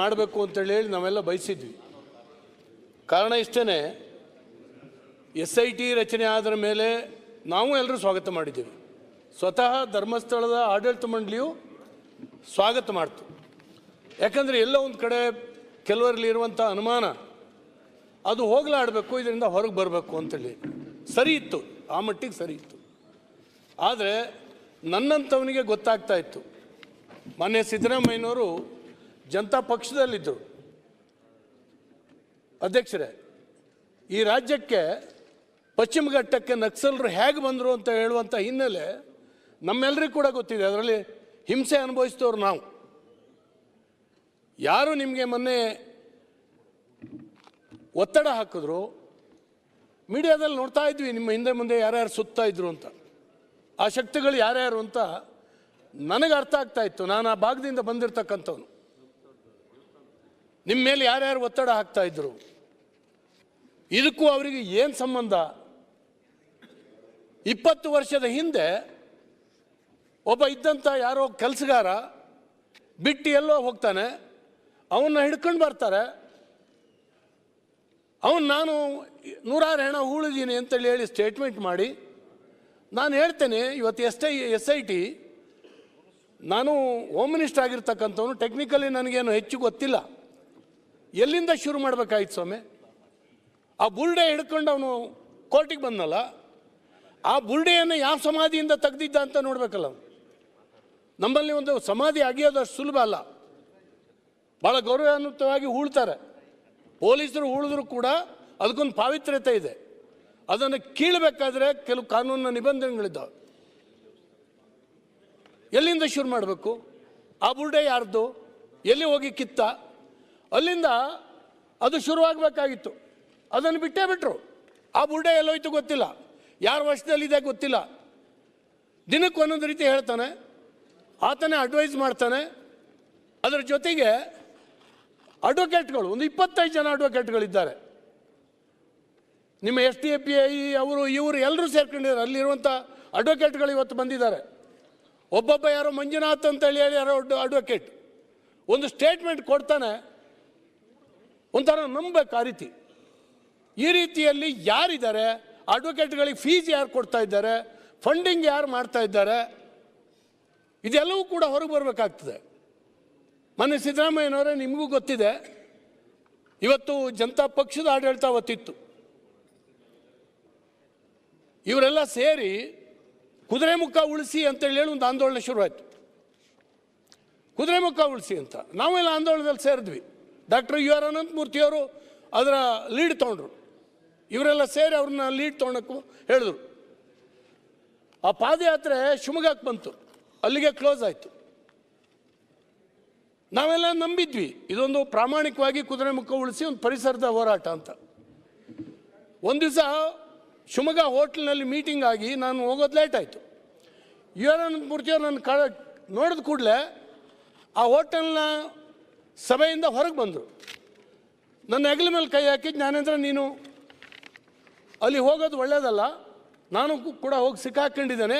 ಮಾಡಬೇಕು ಅಂತೇಳಿ ಹೇಳಿ ನಾವೆಲ್ಲ ಬಯಸಿದ್ವಿ. ಕಾರಣ ಇಷ್ಟೇ ಎಸ್ ಐ ಟಿ ರಚನೆ ಆದರ ಮೇಲೆ ನಾವು ಎಲ್ಲರೂ ಸ್ವಾಗತ ಮಾಡಿದ್ದೀವಿ. ಸ್ವತಃ ಧರ್ಮಸ್ಥಳದ ಆಡಳಿತ ಮಂಡಳಿಯು ಸ್ವಾಗತ ಮಾಡ್ತು. ಯಾಕಂದರೆ ಎಲ್ಲೋ ಒಂದು ಕಡೆ ಕೆಲವರಲ್ಲಿ ಇರುವಂಥ ಅನುಮಾನ, ಅದು ಹೋಗಲಾಡಬೇಕು, ಇದರಿಂದ ಹೊರಗೆ ಬರಬೇಕು ಅಂತೇಳಿ. ಸರಿ ಇತ್ತು, ಆ ಮಟ್ಟಿಗೆ ಸರಿ ಇತ್ತು. ಆದರೆ ನನ್ನಂಥವನಿಗೆ ಗೊತ್ತಾಗ್ತಾ ಇತ್ತು. ಮೊನ್ನೆ ಸಿದ್ದರಾಮಯ್ಯನವರು ಜನತಾ ಪಕ್ಷದಲ್ಲಿದ್ದರು ಅಧ್ಯಕ್ಷರೇ, ಈ ರಾಜ್ಯಕ್ಕೆ ಪಶ್ಚಿಮ ಘಟ್ಟಕ್ಕೆ ನಕ್ಸಲರು ಹೇಗೆ ಬಂದರು ಅಂತ ಹೇಳುವಂಥ ಹಿನ್ನೆಲೆ ನಮ್ಮೆಲ್ಲರಿಗೂ ಕೂಡ ಗೊತ್ತಿದೆ. ಅದರಲ್ಲಿ ಹಿಂಸೆ ಅನುಭವಿಸಿದವ್ರು ನಾವು. ಯಾರು ನಿಮಗೆ ಮೊನ್ನೆ ಒತ್ತಡ ಹಾಕಿದ್ರು? ಮೀಡಿಯಾದಲ್ಲಿ ನೋಡ್ತಾ ಇದ್ವಿ, ನಿಮ್ಮ ಹಿಂದೆ ಮುಂದೆ ಯಾರ್ಯಾರು ಸುತ್ತಾ ಇದ್ರು ಅಂತ. ಆ ಶಕ್ತಿಗಳು ಯಾರ್ಯಾರು ಅಂತ ನನಗೆ ಅರ್ಥ ಆಗ್ತಾ ಇತ್ತು. ನಾನು ಆ ಭಾಗದಿಂದ ಬಂದಿರತಕ್ಕಂಥವನು. ನಿಮ್ಮ ಮೇಲೆ ಯಾರ್ಯಾರು ಒತ್ತಡ ಹಾಕ್ತಾ ಇದ್ರು? ಇದಕ್ಕೂ ಅವರಿಗೆ ಏನು ಸಂಬಂಧ? ಇಪ್ಪತ್ತು ವರ್ಷದ ಹಿಂದೆ ಒಬ್ಬ ಇದ್ದಂಥ ಯಾರೋ ಕೆಲಸಗಾರ ಬಿಟ್ಟು ಎಲ್ಲೋ ಹೋಗ್ತಾನೆ. ಅವನ್ನ ಹಿಡ್ಕೊಂಡು ಬರ್ತಾರೆ. ಅವನು ನಾನು ನೂರಾರು ಹೆಣ ಹೂಳಿದ್ದೀನಿ ಅಂತೇಳಿ ಹೇಳಿ ಸ್ಟೇಟ್ಮೆಂಟ್ ಮಾಡಿ, ನಾನು ಹೇಳ್ತೇನೆ, ಇವತ್ತು S I S I T ನಾನು ಹೋಮ್ ಮಿನಿಸ್ಟರ್ ಆಗಿರ್ತಕ್ಕಂಥವನು ಟೆಕ್ನಿಕಲಿ ನನಗೇನು ಹೆಚ್ಚು ಗೊತ್ತಿಲ್ಲ. ಎಲ್ಲಿಂದ ಶುರು ಮಾಡಬೇಕಾಯ್ತು ಸ್ವಾಮಿ? ಆ ಬುಲ್ಡೆ ಹಿಡ್ಕೊಂಡು ಅವನು ಕೋರ್ಟಿಗೆ ಬಂದಲ್ಲ ಆ ಬುಲ್ಡೆಯನ್ನು ಯಾವ ಸಮಾಧಿಯಿಂದ ತೆಗ್ದಿದ್ದ ಅಂತ ನೋಡಬೇಕಲ್ಲ. ನಮ್ಮಲ್ಲಿ ಒಂದು ಸಮಾಧಿ ಅಗಿಯೋದು ಸುಲಭ ಅಲ್ಲ. ಭಾಳ ಗೌರವಾನ್ವಿತವಾಗಿ ಹೂಳ್ತಾರೆ. ಪೊಲೀಸರು ಉಳಿದ್ರು ಕೂಡ ಅದಕ್ಕೊಂದು ಪಾವಿತ್ರ್ಯತೆ ಇದೆ. ಅದನ್ನು ಕೀಳಬೇಕಾದ್ರೆ ಕೆಲವು ಕಾನೂನಿನ ನಿಬಂಧನೆಗಳಿದ್ದಾವೆ. ಎಲ್ಲಿಂದ ಶುರು ಮಾಡಬೇಕು? ಆ ಬುಲ್ಡೆ ಯಾರ್ದು? ಎಲ್ಲಿ ಹೋಗಿ ಕಿತ್ತ? ಅಲ್ಲಿಂದ ಅದು ಶುರುವಾಗಬೇಕಾಗಿತ್ತು. ಅದನ್ನು ಬಿಟ್ಟೇ ಬಿಟ್ಟರು ಆ ಬುರ್ಡೆ ಎಲ್ಲೋಯ್ತು ಗೊತ್ತಿಲ್ಲ. ಯಾರ ವಶದಲ್ಲಿದೆ ಗೊತ್ತಿಲ್ಲ. ದಿನಕ್ಕೆ ಒಂದೊಂದು ರೀತಿ ಹೇಳ್ತಾನೆ. ಆತನೇ ಅಡ್ವೈಸ್ ಮಾಡ್ತಾನೆ. ಅದರ ಜೊತೆಗೆ ಅಡ್ವೊಕೇಟ್ಗಳು, ಒಂದು ಇಪ್ಪತ್ತೈದು ಜನ ಅಡ್ವೊಕೇಟ್ಗಳಿದ್ದಾರೆ. ನಿಮ್ಮ S D A P I, ಅವರು, ಇವರು ಎಲ್ಲರೂ ಸೇರ್ಕೊಂಡಿದ್ದಾರೆ. ಅಲ್ಲಿರುವಂಥ ಅಡ್ವೊಕೇಟ್ಗಳು ಇವತ್ತು ಬಂದಿದ್ದಾರೆ. ಒಬ್ಬೊಬ್ಬ ಯಾರೋ ಮಂಜುನಾಥ್ ಅಂತ ಹೇಳಿ ಯಾರೋ ಅಡ್ವೊಕೇಟ್. ಒಂದು ಸ್ಟೇಟ್ಮೆಂಟ್ ಕೊಡ್ತಾನೆ. ಒಂಥರ ನಂಬಬೇಕು ಆ ರೀತಿ. ಈ ರೀತಿಯಲ್ಲಿ ಯಾರಿದ್ದಾರೆ? ಅಡ್ವೊಕೇಟ್ಗಳಿಗೆ ಫೀಸ್ ಯಾರು ಕೊಡ್ತಾ ಇದ್ದಾರೆ? ಫಂಡಿಂಗ್ ಯಾರು ಮಾಡ್ತಾ ಇದ್ದಾರೆ? ಇದೆಲ್ಲವೂ ಕೂಡ ಹೊರಗೆ ಬರಬೇಕಾಗ್ತದೆ. ಮೊನ್ನೆ ಸಿದ್ದರಾಮಯ್ಯನವರೇ ನಿಮಗೂ ಗೊತ್ತಿದೆ. ಇವತ್ತು ಜನತಾ ಪಕ್ಷದ ಆಡಳಿತ ಅವತ್ತಿತ್ತು. ಇವರೆಲ್ಲ ಸೇರಿ ಕುದುರೆ ಮುಖ ಉಳಿಸಿ ಅಂತೇಳಿ ಹೇಳಿ ಒಂದು ಆಂದೋಲನ ಶುರುವಾಯಿತು. ಕುದುರೆ ಮುಖ ಉಳಿಸಿ ಅಂತ. ನಾವೆಲ್ಲ ಆಂದೋಲನದಲ್ಲಿ ಸೇರಿದ್ವಿ. ಡಾಕ್ಟರ್ ಯು ಆರ್ ಅನಂತಮೂರ್ತಿಯವರು ಅದರ ಲೀಡ್ ತೊಗೊಂಡ್ರು. ಇವರೆಲ್ಲ ಸೇರಿ ಅವ್ರನ್ನ ಲೀಡ್ ತೊಗೊಳಕ್ಕೂ ಹೇಳಿದ್ರು. ಆ ಪಾದಯಾತ್ರೆ ಶಿವಮೊಗ್ಗಕ್ಕೆ ಬಂತು. ಅಲ್ಲಿಗೆ ಕ್ಲೋಸ್ ಆಯಿತು. ನಾವೆಲ್ಲ ನಂಬಿದ್ವಿ. ಇದೊಂದು ಪ್ರಾಮಾಣಿಕವಾಗಿ ಕುದುರೆ ಮುಖ ಉಳಿಸಿ ಒಂದು ಪರಿಸರದ ಹೋರಾಟ ಅಂತ. ಒಂದು ದಿವಸ ಶಿವಮೊಗ್ಗ ಹೋಟ್ಲ್ನಲ್ಲಿ ಮೀಟಿಂಗ್ ಆಗಿ ನಾನು ಹೋಗೋದು ಲೇಟ್ ಆಯಿತು. ಯು ಆರ್ ಅನಂತಮೂರ್ತಿಯವ್ರು ನನ್ನ ಕಳ ನೋಡಿದ ಕೂಡಲೇ ಆ ಹೋಟೆಲ್ನ ಸಭೆಯಿಂದ ಹೊರಗೆ ಬಂದರು. ನನ್ನ ಹೆಗಲ ಮೇಲೆ ಕೈ ಹಾಕಿ, ಜ್ಞಾನೇಂದ್ರ, ನೀನು ಅಲ್ಲಿ ಹೋಗೋದು ಒಳ್ಳೆಯದಲ್ಲ ನಾನು ಕೂಡ ಹೋಗಿ ಸಿಕ್ಕಾಕೊಂಡಿದ್ದೇನೆ.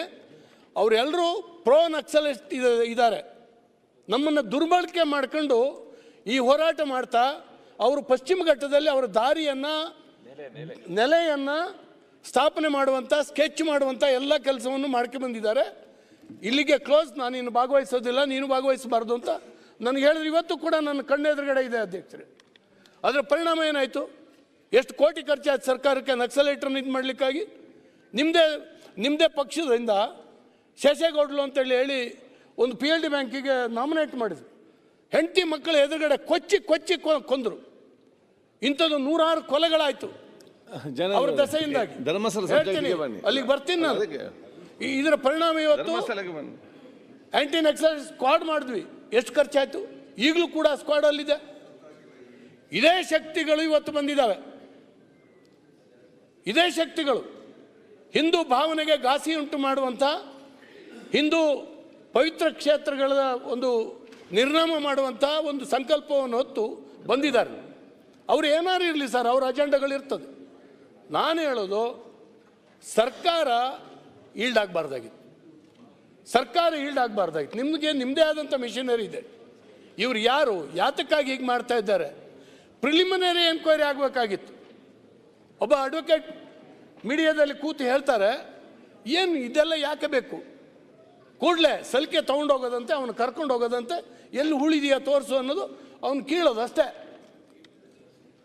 ಅವರೆಲ್ಲರೂ ಪ್ರೋ ನಕ್ಸಲಿಸ್ಟ್ ಇದ್ದಾರೆ. ನಮ್ಮನ್ನು ದುರ್ಬಳಕೆ ಮಾಡ್ಕೊಂಡು ಈ ಹೋರಾಟ ಮಾಡ್ತಾ, ಅವರು ಪಶ್ಚಿಮ ಘಟ್ಟದಲ್ಲಿ ಅವರ ದಾರಿಯನ್ನು, ನೆಲೆಯನ್ನು ಸ್ಥಾಪನೆ ಮಾಡುವಂಥ ಸ್ಕೆಚ್ ಮಾಡುವಂಥ ಎಲ್ಲ ಕೆಲಸವನ್ನು ಮಾಡ್ಕೊಂಡು ಬಂದಿದ್ದಾರೆ. ಇಲ್ಲಿಗೆ ಕ್ಲೋಸ್ ನಾನು ಇನ್ನು ಭಾಗವಹಿಸೋದಿಲ್ಲ, ನೀನು ಭಾಗವಹಿಸಬಾರ್ದು ಅಂತ ನನಗೆ ಹೇಳಿದ್ರೆ ಇವತ್ತು ಕೂಡ ನನ್ನ ಕಣ್ಣೆದುರುಗಡೆ ಇದೆ ಅಧ್ಯಕ್ಷರೇ. ಅದರ ಪರಿಣಾಮ ಏನಾಯಿತು? ಎಷ್ಟು ಕೋಟಿ ಖರ್ಚಾಯ್ತು ಸರ್ಕಾರಕ್ಕೆ ನಕ್ಸಲೈಟ್ರನ್ನ ಇದು ಮಾಡಲಿಕ್ಕಾಗಿ? ನಿಮ್ಮದೇ ನಿಮ್ಮದೇ ಪಕ್ಷದಿಂದ ಶೇಷೇಗೌಡಲು ಅಂತೇಳಿ ಹೇಳಿ ಒಂದು ಪಿ ಎಲ್ ಡಿ ಬ್ಯಾಂಕಿಗೆ ನಾಮಿನೇಟ್ ಮಾಡಿದ್ರು. ಹೆಂಡತಿ ಮಕ್ಕಳ ಎದುರುಗಡೆ ಕೊಚ್ಚಿ ಕೊಚ್ಚಿ ಕೊ- ಕೊಂದರು. ಇಂಥದ್ದು ನೂರಾರು ಕೊಲೆಗಳಾಯಿತು. ಜನ ಅವ್ರ ದಸೆಯಿಂದಾಗಿ. ಧರ್ಮಸ್ಥಳ ಹೇಳ್ತೀನಿ, ಅಲ್ಲಿಗೆ ಬರ್ತೀನಿ ನಾನು. ಇದರ ಪರಿಣಾಮ ಇವತ್ತು ಆ್ಯಂಟಿ ನಕ್ಸಲ್ ಸ್ಕ್ವಾಡ್ ಮಾಡಿದ್ವಿ. ಎಷ್ಟು ಖರ್ಚಾಯಿತು? ಈಗಲೂ ಕೂಡ ಸ್ಕ್ವಾಡಲ್ಲಿದೆ ಇದೇ ಶಕ್ತಿಗಳು ಇವತ್ತು ಬಂದಿದ್ದಾವೆ. ಇದೇ ಶಕ್ತಿಗಳು. ಹಿಂದೂ ಭಾವನೆಗೆ ಘಾಸಿ ಉಂಟು ಮಾಡುವಂಥ ಹಿಂದೂ ಪವಿತ್ರ ಕ್ಷೇತ್ರಗಳ ಒಂದು ನಿರ್ನಾಮ ಮಾಡುವಂಥ ಒಂದು ಸಂಕಲ್ಪವನ್ನು ಹೊತ್ತು ಬಂದಿದ್ದಾರೆ. ಅವ್ರು ಏನಾರು ಇರಲಿ ಸರ್, ಅವ್ರ ಅಜೆಂಡಗಳಿರ್ತದೆ ನಾನು ಹೇಳೋದು, ಸರ್ಕಾರ ಈಲ್ಡ್ ಆಗಬಾರ್ದಾಗಿತ್ತು. ಸರ್ಕಾರ ಈಲ್ಡ್ ಆಗಬಾರ್ದಾಯ್ತು. ನಿಮಗೆ ನಿಮ್ಮದೇ ಆದಂಥ ಮಿಷನರಿ ಇದೆ. ಇವ್ರು ಯಾರು? ಯಾತಕ್ಕಾಗಿ ಹೀಗೆ ಮಾಡ್ತಾ ಇದ್ದಾರೆ? ಪ್ರಿಲಿಮಿನರಿ ಎನ್ಕ್ವೈರಿ ಆಗಬೇಕಾಗಿತ್ತು. ಒಬ್ಬ ಅಡ್ವೊಕೇಟ್ ಮೀಡಿಯಾದಲ್ಲಿ ಕೂತು ಹೇಳ್ತಾರೆ, ಏನು ಇದೆಲ್ಲ ಯಾಕೆ ಬೇಕು? ಕೂಡಲೇ ಸಲಿಕೆ ತೊಗೊಂಡೋಗೋದಂತೆ ಅವನು ಕರ್ಕೊಂಡು ಹೋಗೋದಂತೆ, ಎಲ್ಲಿ ಉಳಿದೆಯಾ ತೋರಿಸು ಅನ್ನೋದು ಅವನು ಕೀಳೋದು ಅಷ್ಟೇ.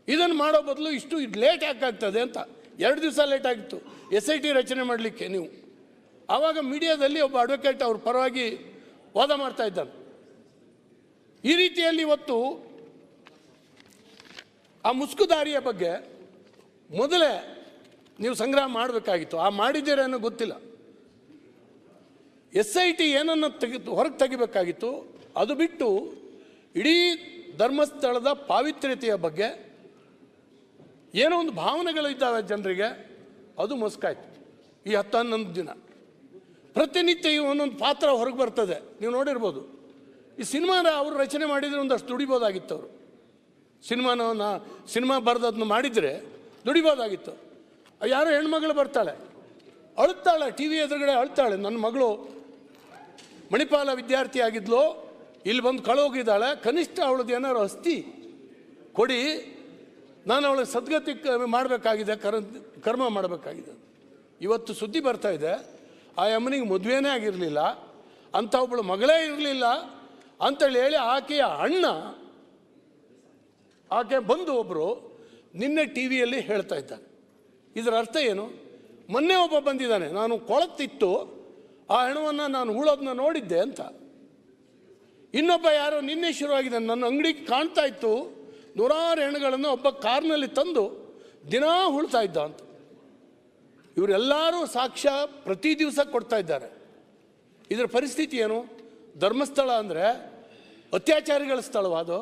ಇದನ್ನು ಮಾಡೋ ಬದಲು ಇಷ್ಟು ಲೇಟ್ ಯಾಕೆ ಆಗ್ತದೆ ಅಂತ. ಎರಡು ದಿವಸ ಲೇಟ್ ಆಗಿತ್ತು. ಎಸ್ ಐ ಟಿ ರಚನೆ ಮಾಡಲಿಕ್ಕೆ ನೀವು. ಆವಾಗ ಮೀಡಿಯಾದಲ್ಲಿ ಒಬ್ಬ ಅಡ್ವೊಕೇಟ್ ಅವ್ರ ಪರವಾಗಿ ವಾದ ಮಾಡ್ತಾ ಇದ್ದಾನೆ. ಈ ರೀತಿಯಲ್ಲಿ ಇವತ್ತು ಆ ಮುಸ್ಕುದಾರಿಯ ಬಗ್ಗೆ ಮೊದಲೇ ನೀವು ಸಂಗ್ರಹ ಮಾಡಬೇಕಾಗಿತ್ತು. ಆ ಮಾಡಿದ್ದೀರೇನೋ ಗೊತ್ತಿಲ್ಲ. ಎಸ್ ಐ ಟಿ ಏನನ್ನು ತೆಗೆದು ಹೊರಗೆ ತೆಗಿಬೇಕಾಗಿತ್ತು. ಅದು ಬಿಟ್ಟು ಇಡೀ ಧರ್ಮಸ್ಥಳದ ಪಾವಿತ್ರ್ಯತೆಯ ಬಗ್ಗೆ ಏನೋ ಒಂದು ಭಾವನೆಗಳು ಇದ್ದಾವೆ ಜನರಿಗೆ. ಅದು ಮುಸ್ಕಾಯ್ತು. ಈ ಹತ್ತು ಹನ್ನೊಂದು ದಿನ. ಪ್ರತಿನಿತ್ಯ ಈ ಒಂದೊಂದು ಪಾತ್ರ ಹೊರಗೆ ಬರ್ತದೆ. ನೀವು ನೋಡಿರ್ಬೋದು. ಈ ಸಿನಿಮಾನ ಅವರು ರಚನೆ ಮಾಡಿದರೆ ಒಂದಷ್ಟು ದುಡಿಬೋದಾಗಿತ್ತು ಅವರು ಸಿನಿಮಾನ ಸಿನಿಮಾ ಬರೆದದನ್ನ ಮಾಡಿದರೆ ದುಡಿಬೋದಾಗಿತ್ತು. ಯಾರೋ ಹೆಣ್ಮಗಳು ಬರ್ತಾಳೆ. ಅಳುತ್ತಾಳೆ, ಟಿ ವಿ ಎದುರುಗಡೆ ಅಳ್ತಾಳೆ ನನ್ನ ಮಗಳು ಮಣಿಪಾಲ ವಿದ್ಯಾರ್ಥಿ ಆಗಿದ್ಲು. ಇಲ್ಲಿ ಬಂದು ಕಳೋಗಿದ್ದಾಳೆ. ಕನಿಷ್ಠ ಅವಳದ್ದು ಏನಾರು ಅಸ್ತಿ ಕೊಡಿ. ನಾನು ಅವಳ ಸದ್ಗತಿ ಮಾಡಬೇಕಾಗಿದೆ, ಕರ್, ಕರ್ಮ ಮಾಡಬೇಕಾಗಿದೆ. ಇವತ್ತು ಸುದ್ದಿ ಬರ್ತಾ ಇದೆ. ಆ ಅಮ್ಮನಿಗೆ ಮದುವೆನೇ ಆಗಿರಲಿಲ್ಲ ಅಂಥ ಒಬ್ಬಳು ಮಗಳೇ ಇರಲಿಲ್ಲ ಅಂತೇಳಿ ಹೇಳಿ ಆಕೆಯ ಅಣ್ಣ, ಆಕೆ ಬಂದು ಒಬ್ಬರು ನಿನ್ನೆ ಟಿ ವಿಯಲ್ಲಿ ಹೇಳ್ತಾ ಇದ್ದಾನೆ. ಇದರ ಅರ್ಥ ಏನು? ಮೊನ್ನೆ ಒಬ್ಬ ಬಂದಿದ್ದಾನೆ, ನಾನು ಕೊಳತಿತ್ತು ಆ ಹೆಣವನ್ನು ನಾನು ಹೂಳೋದನ್ನ ನೋಡಿದ್ದೆ ಅಂತ. ಇನ್ನೊಬ್ಬ ಯಾರೋ ನಿನ್ನೆ ಶುರುವಾಗಿದೆ ನನ್ನ ಅಂಗಡಿಗೆ ಕಾಣ್ತಾ ಇತ್ತು, ನೂರಾರು ಹೆಣಗಳನ್ನು ಒಬ್ಬ ಕಾರ್ನಲ್ಲಿ ತಂದು ದಿನಾ ಹುಳ್ತಾ ಇದ್ದ ಅಂತ. ಇವರೆಲ್ಲರೂ ಸಾಕ್ಷ್ಯ ಪ್ರತಿ ದಿವಸ ಕೊಡ್ತಾ ಇದ್ದಾರೆ. ಇದರ ಪರಿಸ್ಥಿತಿ ಏನು? ಧರ್ಮಸ್ಥಳ ಅಂದರೆ ಅತ್ಯಾಚಾರಿಗಳ ಸ್ಥಳವಾದು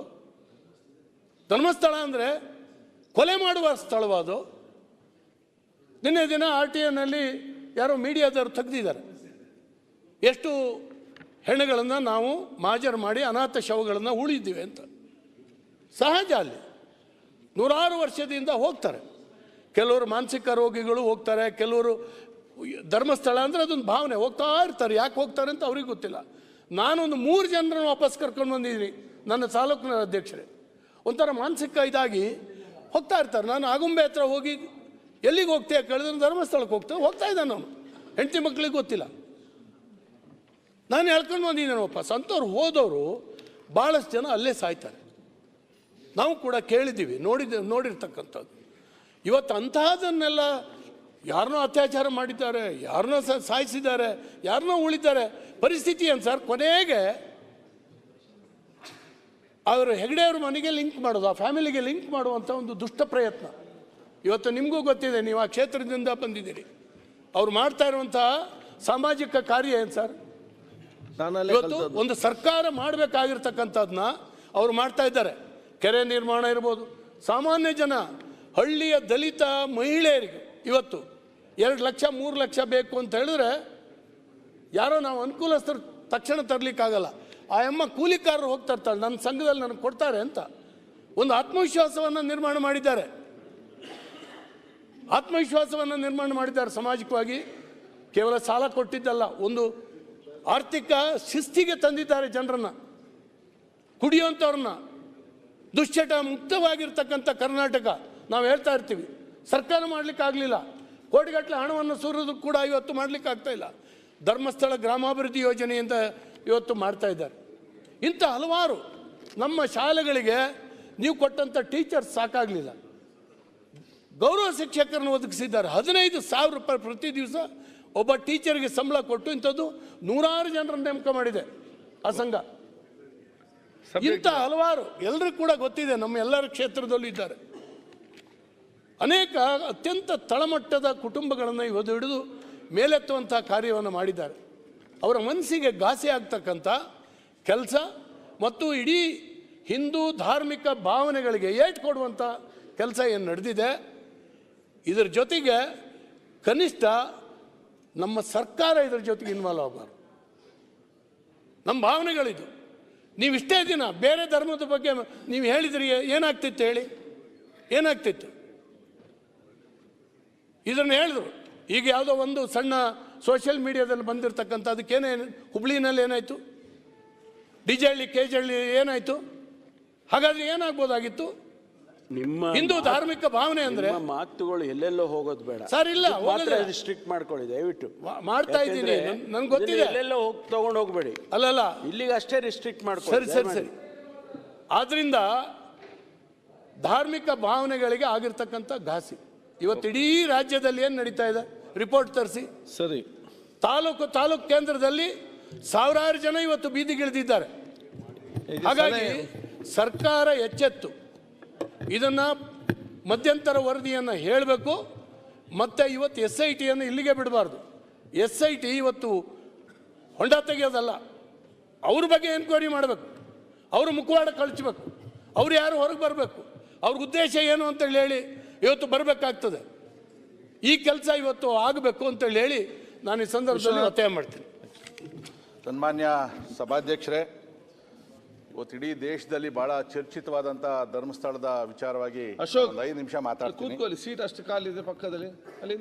ಧರ್ಮಸ್ಥಳ ಅಂದರೆ ಕೊಲೆ ಮಾಡುವ ಸ್ಥಳವಾದು ನಿನ್ನೆ ದಿನ ಆರ್ ಟಿ ಎನಲ್ಲಿ ಯಾರೋ ಮೀಡಿಯಾದವರು ತೆಗೆದಿದ್ದಾರೆ. ಎಷ್ಟು ಹೆಣ್ಣುಗಳನ್ನು ನಾವು ಮಾಜರ್ ಮಾಡಿ ಅನಾಥ ಶವಗಳನ್ನು ಉಳಿದ್ದೀವಿ ಅಂತ. ಸಹಜ ಅಲ್ಲಿ. ನೂರಾರು ವರ್ಷದಿಂದ ಹೋಗ್ತಾರೆ. ಕೆಲವರು ಮಾನಸಿಕ ರೋಗಿಗಳು ಹೋಗ್ತಾರೆ, ಕೆಲವರು ಧರ್ಮಸ್ಥಳ ಅಂದರೆ ಅದೊಂದು ಭಾವನೆ, ಹೋಗ್ತಾ ಇರ್ತಾರೆ, ಯಾಕೆ ಹೋಗ್ತಾರೆ ಅಂತ ಅವ್ರಿಗೆ ಗೊತ್ತಿಲ್ಲ. ನಾನೊಂದು ಮೂರು ಜನರನ್ನು ವಾಪಸ್ ಕರ್ಕೊಂಡು ಬಂದಿದ್ದೀನಿ, ನನ್ನ ತಾಲೂಕಿನ ಅಧ್ಯಕ್ಷರೇ. ಒಂಥರ ಮಾನಸಿಕ ಇದಾಗಿ ಹೋಗ್ತಾ ಇರ್ತಾರೆ. ನಾನು ಆಗುಂಬೆ ಹತ್ರ ಹೋಗಿ ಎಲ್ಲಿಗೆ ಹೋಗ್ತೀಯ ಕೇಳಿದ್ರೆ ಧರ್ಮಸ್ಥಳಕ್ಕೆ ಹೋಗ್ತೇವೆ ಹೋಗ್ತಾ ಇದ್ದಾನೆ ನಾನು ಹೆಂಡತಿ ಮಕ್ಕಳಿಗೆ ಗೊತ್ತಿಲ್ಲ. ನಾನು ಹೇಳ್ಕೊಂಡು ಬಂದಿದ್ದೇನೆ ವಾಪಸ್. ಅಂಥವ್ರು ಹೋದವರು ಭಾಳಷ್ಟು ಜನ ಅಲ್ಲೇ ಸಾಯ್ತಾರೆ. ನಾವು ಕೂಡ ಕೇಳಿದ್ದೀವಿ ನೋಡಿದ ನೋಡಿರ್ತಕ್ಕಂಥದ್ದು. ಇವತ್ತು ಅಂತಹದನ್ನೆಲ್ಲ ಯಾರನ್ನೋ ಅತ್ಯಾಚಾರ ಮಾಡಿದ್ದಾರೆ ಯಾರನ್ನೋ ಸ ಸಾಯಿಸಿದ್ದಾರೆ ಯಾರನ್ನೋ ಉಳಿತಾರೆ ಪರಿಸ್ಥಿತಿ ಏನು ಸರ್? ಕೊನೆಗೆ ಅವರು ಹೆಗಡೆಯವ್ರ ಮನೆಗೆ ಲಿಂಕ್ ಮಾಡೋದು ಆ ಫ್ಯಾಮಿಲಿಗೆ ಲಿಂಕ್ ಮಾಡುವಂಥ ಒಂದು ದುಷ್ಟ ಪ್ರಯತ್ನ. ಇವತ್ತು ನಿಮಗೂ ಗೊತ್ತಿದೆ ನೀವು ಆ ಕ್ಷೇತ್ರದಿಂದ ಬಂದಿದ್ದೀರಿ. ಅವ್ರು ಮಾಡ್ತಾ ಇರುವಂತಹ ಸಾಮಾಜಿಕ ಕಾರ್ಯ ಏನು ಸರ್? ಇವತ್ತು ಒಂದು ಸರ್ಕಾರ ಮಾಡಬೇಕಾಗಿರ್ತಕ್ಕಂಥದ್ದನ್ನ ಅವ್ರು ಮಾಡ್ತಾ ಇದ್ದಾರೆ. ಕೆರೆ ನಿರ್ಮಾಣ ಇರ್ಬೋದು ಸಾಮಾನ್ಯ ಜನ ಹಳ್ಳಿಯ ದಲಿತ ಮಹಿಳೆಯರಿಗೆ ಇವತ್ತು ಎರಡು ಲಕ್ಷ, ಮೂರು ಲಕ್ಷ ಬೇಕು ಅಂತ ಹೇಳಿದ್ರೆ ಯಾರೋ ನಾವು ಅನುಕೂಲಸ್ಥರು ತಕ್ಷಣ ತರಲಿಕ್ಕಾಗಲ್ಲ. ಆ ಅಮ್ಮ ಕೂಲಿಕಾರರು ಹೋಗ್ತಾ ಇರ್ತಾಳೆ, ನನ್ನ ಸಂಘದಲ್ಲಿ ನನಗೆ ಕೊಡ್ತಾರೆ ಅಂತ. ಒಂದು ಆತ್ಮವಿಶ್ವಾಸವನ್ನು ನಿರ್ಮಾಣ ಮಾಡಿದ್ದಾರೆ. ಆತ್ಮವಿಶ್ವಾಸವನ್ನು ನಿರ್ಮಾಣ ಮಾಡಿದ್ದಾರೆ ಸಾಮಾಜಿಕವಾಗಿ. ಕೇವಲ ಸಾಲ ಕೊಟ್ಟಿದ್ದಲ್ಲ, ಒಂದು ಆರ್ಥಿಕ ಶಿಸ್ತಿಗೆ ತಂದಿದ್ದಾರೆ ಜನರನ್ನು. ಕುಡಿಯುವಂಥವ್ರನ್ನ ದುಶ್ಚಟ ಮುಕ್ತವಾಗಿರ್ತಕ್ಕಂಥ ಕರ್ನಾಟಕ. ನಾವು ಹೇಳ್ತಾ ಇರ್ತೀವಿ ಸರ್ಕಾರ ಮಾಡಲಿಕ್ಕಾಗಲಿಲ್ಲ. ಕೋಟಿಗಟ್ಟಲೆ ಹಣವನ್ನು ಸುರಿದು ಕೂಡ ಇವತ್ತು ಮಾಡಲಿಕ್ಕೆ ಆಗ್ತಾ ಇಲ್ಲ. ಧರ್ಮಸ್ಥಳ ಗ್ರಾಮಾಭಿವೃದ್ಧಿ ಯೋಜನೆಯಿಂದ ಇವತ್ತು ಮಾಡ್ತಾ ಇದ್ದಾರೆ. ಇಂಥ ಹಲವಾರು ನಮ್ಮ ಶಾಲೆಗಳಿಗೆ ನೀವು ಕೊಟ್ಟಂಥ ಟೀಚರ್ಸ್ ಸಾಕಾಗಲಿಲ್ಲ. ಗೌರವ ಶಿಕ್ಷಕರನ್ನು ಒದಗಿಸಿದ್ದಾರೆ. ಹದಿನೈದು ಸಾವಿರ ರೂಪಾಯಿ ಪ್ರತಿ ದಿವಸ ಒಬ್ಬ ಟೀಚರ್ಗೆ ಸಂಬಳ ಕೊಟ್ಟು ಇಂಥದ್ದು ನೂರಾರು ಜನರನ್ನು ನೇಮಕ ಮಾಡಿದೆ ಆ ಸಂಘ. ಇಂಥ ಹಲವಾರು ಎಲ್ಲರೂ ಕೂಡ ಗೊತ್ತಿದೆ ನಮ್ಮ ಎಲ್ಲರ ಕ್ಷೇತ್ರದಲ್ಲೂ ಇದ್ದಾರೆ. ಅನೇಕ ಅತ್ಯಂತ ತಳಮಟ್ಟದ ಕುಟುಂಬಗಳನ್ನು ಇವತ್ತು ಹಿಡಿದು ಮೇಲೆತ್ತುವಂಥ ಕಾರ್ಯವನ್ನು ಮಾಡಿದ್ದಾರೆ. ಅವರ ಮನಸ್ಸಿಗೆ ಘಾಸಿ ಆಗ್ತಕ್ಕಂಥ ಕೆಲಸ ಮತ್ತು ಇಡೀ ಹಿಂದೂ ಧಾರ್ಮಿಕ ಭಾವನೆಗಳಿಗೆ ಏಟ್ ಕೊಡುವಂಥ ಕೆಲಸ ಏನು ನಡೆದಿದೆ. ಇದರ ಜೊತೆಗೆ ಕನಿಷ್ಠ ನಮ್ಮ ಸರ್ಕಾರ ಇದರ ಜೊತೆಗೆ ಇನ್ವಾಲ್ವ್ ಆಗಬಾರ್ದು. ನಮ್ಮ ಭಾವನೆಗಳಿದು. ನೀವು ಇಷ್ಟೇ ದಿನ ಬೇರೆ ಧರ್ಮದ ಬಗ್ಗೆ ನೀವು ಹೇಳಿದ್ರಿ ಏನಾಗ್ತಿತ್ತು ಹೇಳಿ? ಏನಾಗ್ತಿತ್ತು? ಇದನ್ನು ಹೇಳಿದ್ರು. ಈಗ ಯಾವುದೋ ಒಂದು ಸಣ್ಣ ಸೋಷಿಯಲ್ ಮೀಡಿಯಾದಲ್ಲಿ ಬಂದಿರತಕ್ಕಂಥ ಅದಕ್ಕೇನೇ ಹುಬ್ಳಿನಲ್ಲಿ ಏನಾಯಿತು? D J Halli K J Halli ಏನಾಯಿತು? ಹಾಗಾದ್ರೆ ಏನಾಗ್ಬೋದಾಗಿತ್ತು? ನಿಮ್ಮ ಹಿಂದೂ ಧಾರ್ಮಿಕ ಭಾವನೆ ಅಂದ್ರೆ ಮಾತುಗಳು ಎಲ್ಲೆಲ್ಲೋ ಹೋಗೋದು ಬೇಡ. ಸರ್, ಇಲ್ಲ, ರಿಸ್ಟ್ರಿಕ್ಟ್ ಮಾಡ್ಕೊಳ್ಳಿ ದಯವಿಟ್ಟು. ಮಾಡ್ತಾ ಇದ್ದೀನಿ. ನನ್ಗೆ ಗೊತ್ತಿದೆ. ಎಲ್ಲೆಲ್ಲೋ ಹೋಗಿ ತಗೊಂಡು ಹೋಗ್ಬೇಡಿ. ಅಲ್ಲಲ್ಲ. ಇಲ್ಲಿಗೆ ಅಷ್ಟೇ ರಿಸ್ಟ್ರಿಕ್ಟ್ ಮಾಡ್ಕೊಳ್ಳಿ ಸರಿ ಸರಿ ಸರಿ. ಆದ್ರಿಂದ ಧಾರ್ಮಿಕ ಭಾವನೆಗಳಿಗೆ ಆಗಿರ್ತಕ್ಕಂಥ ಘಾಸಿ. ಇವತ್ತು ಇಡೀ ರಾಜ್ಯದಲ್ಲಿ ಏನು ನಡೀತಾ ಇದೆ? ರಿಪೋರ್ಟ್ ತರಿಸಿ. ಸರಿ. ತಾಲೂಕು ತಾಲೂಕು ಕೇಂದ್ರದಲ್ಲಿ ಸಾವಿರಾರು ಜನ ಇವತ್ತು ಬೀದಿಗಿಳಿದಿದ್ದಾರೆ ಹಾಗಾಗಿ ಸರ್ಕಾರ ಎಚ್ಚೆತ್ತು. ಇದನ್ನು ಮಧ್ಯಂತರ ವರದಿಯನ್ನು ಹೇಳಬೇಕು. ಮತ್ತೆ ಇವತ್ತು ಎಸ್ ಐ ಟಿಯನ್ನು ಇಲ್ಲಿಗೆ ಬಿಡಬಾರ್ದು. ಎಸ್ ಐ ಟಿ ಇವತ್ತು ಹೊಂಡ ತೆಗೆಯೋದಲ್ಲ. ಅವ್ರ ಬಗ್ಗೆ ಎನ್ಕ್ವೈರಿ ಮಾಡಬೇಕು. ಅವರು ಮುಖವಾಡ ಕಳಿಸ್ಬೇಕು ಅವ್ರು ಯಾರು ಹೊರಗೆ ಬರಬೇಕು? ಅವ್ರ ಉದ್ದೇಶ ಏನು ಅಂತೇಳಿ ಹೇಳಿ ಇವತ್ತು ಬರಬೇಕಾಗ್ತದೆ. ಈ ಕೆಲಸ ಇವತ್ತು ಆಗಬೇಕು ಅಂತೇಳಿ ಹೇಳಿ ನಾನು ಈ ಸಂದರ್ಭದಲ್ಲಿ ಒತ್ತಾಯ ಮಾಡ್ತೀನಿ. ಸನ್ಮಾನ್ಯ ಸಭಾಧ್ಯಕ್ಷರೇ ಇವತ್ತು ಇಡೀ ದೇಶದಲ್ಲಿ ಬಹಳ ಚರ್ಚಿತವಾದಂಥ ಧರ್ಮಸ್ಥಳದ ವಿಚಾರವಾಗಿ ಅಶೋಕ್. ಐದು ನಿಮಿಷ ಮಾತಾಡ್ತೀನಿ. ಸೀಟ್ ಅಷ್ಟು ಖಾಲಿ ಇದೆ ಪಕ್ಕದಲ್ಲಿ. ಅಲ್ಲಿಂದ